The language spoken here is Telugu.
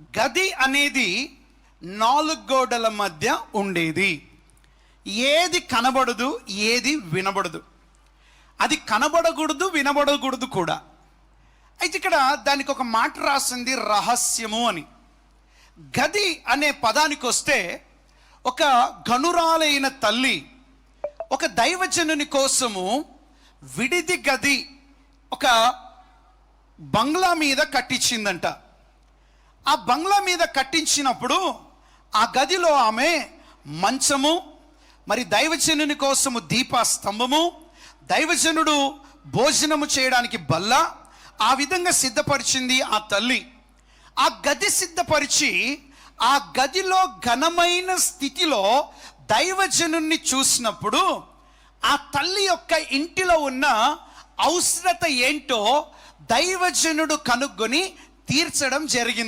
గది అనేది నాలుగు గోడల మధ్య ఉండేది. ఏది కనబడదు ఏది వినబడదు. అది కనబడకూడదు వినబడకూడదు కూడా. అయితే ఇక్కడ దానికి ఒక మాట రాసింది రహస్యము అని. గది అనే పదానికి వస్తే ఒక గనురాలైన తల్లి ఒక దైవజనుని కోసము విడిది గది ఒక బంగ్లా మీద కట్టించిందంట. ఆ బంగ్లా మీద కట్టించినప్పుడు ఆ గదిలో ఆమె మంచము మరి దైవజనుని కోసము దీప స్తంభము దైవజనుడు భోజనము చేయడానికి బల్ల ఆ విధంగా సిద్ధపరిచింది ఆ తల్లి. ఆ గది సిద్ధపరిచి ఆ గదిలో ఘనమైన స్థితిలో దైవజనుణ్ణి చూసినప్పుడు ఆ తల్లి యొక్క ఇంటిలో ఉన్న అవసరత ఏంటో దైవజనుడు కనుగొని తీర్చడం జరిగింది.